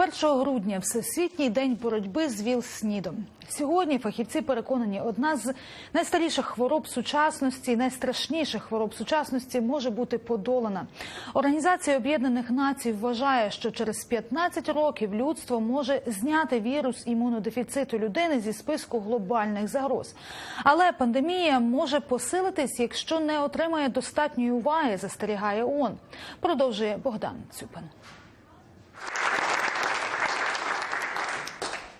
1 грудня всесвітній день боротьби з ВІЛ-СНІДом. Сьогодні фахівці переконані, одна з найстаріших хвороб сучасності, найстрашніших хвороб сучасності може бути подолана. Організація Об'єднаних Націй вважає, що через 15 років людство може зняти вірус імунодефіциту людини зі списку глобальних загроз. Але пандемія може посилитись, якщо не отримає достатньої уваги, застерігає ООН. Продовжує Богдан Цюпин.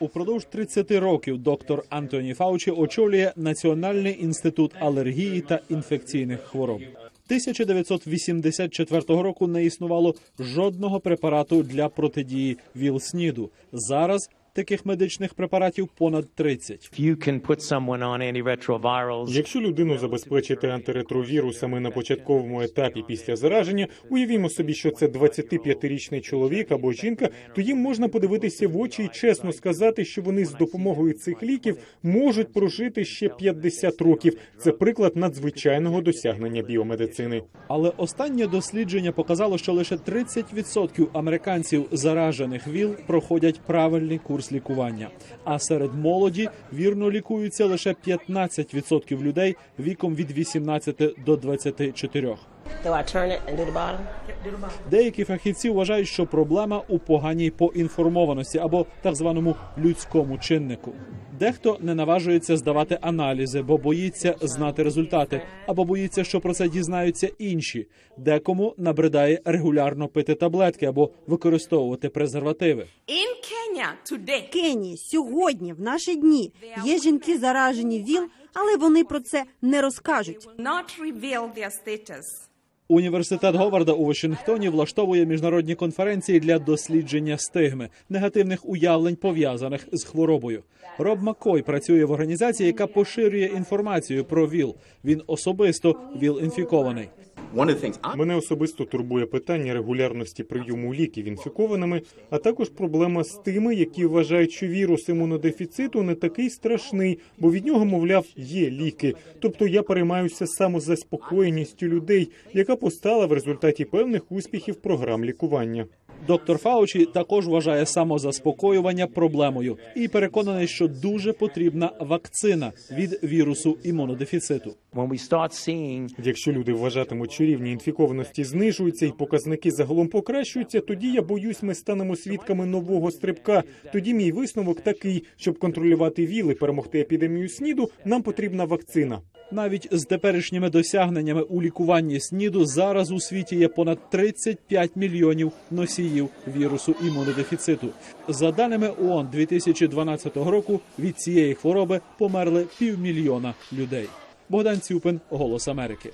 Упродовж 30 років доктор Антоні Фаучі очолює Національний інститут алергії та інфекційних хвороб. 1984 року не існувало жодного препарату для протидії ВІЛ-СНІДу. Зараз таких медичних препаратів понад 30. If you can put someone on antiretrovirals, Якщо людину забезпечити антиретровірусами на початковому етапі після зараження, уявімо собі, що це 25-річний чоловік або жінка, то їм можна подивитися в очі і чесно сказати, що вони з допомогою цих ліків можуть прожити ще 50 років. Це приклад надзвичайного досягнення біомедицини. Але останнє дослідження показало, що лише 30% американців, заражених ВІЛ, проходять правильний курс лікування. А серед молоді вірно лікуються лише 15% людей віком від 18 до 24. Do I turn it and do the bottom? Деякі фахівці вважають, що проблема у поганій поінформованості або так званому людському чиннику. Дехто не наважується здавати аналізи, бо боїться знати результати, або боїться, що про це дізнаються інші. Декому набридає регулярно пити таблетки або використовувати презервативи. In Кенії сьогодні, в наші дні, є жінки заражені ВІЛ, але вони про це не розкажуть. Університет Говарда у Вашингтоні влаштовує міжнародні конференції для дослідження стигми, негативних уявлень пов'язаних з хворобою. Роб Маккой працює в організації, яка поширює інформацію про ВІЛ. Він особисто ВІЛ-інфікований. Мене особисто турбує питання регулярності прийому ліків інфікованими, а також проблема з тими, які вважають, що вірус імунодефіциту не такий страшний, бо від нього, мовляв, є ліки. Тобто я переймаюся самозаспокоєністю людей, яка постала в результаті певних успіхів програм лікування. Доктор Фаучі також вважає самозаспокоювання проблемою і переконаний, що дуже потрібна вакцина від вірусу імунодефіциту. Якщо люди вважатимуть, що рівні інфікованості знижуються і показники загалом покращуються, тоді я боюсь, ми станемо свідками нового стрибка. Тоді мій висновок такий, щоб контролювати ВІЛ і перемогти епідемію СНІДу, нам потрібна вакцина. Навіть з теперішніми досягненнями у лікуванні СНІДу зараз у світі є понад 35 мільйонів носіїв вірусу імунодефіциту. За даними ООН 2012 року від цієї хвороби померли півмільйона людей. Богдан Цюпин, Голос Америки.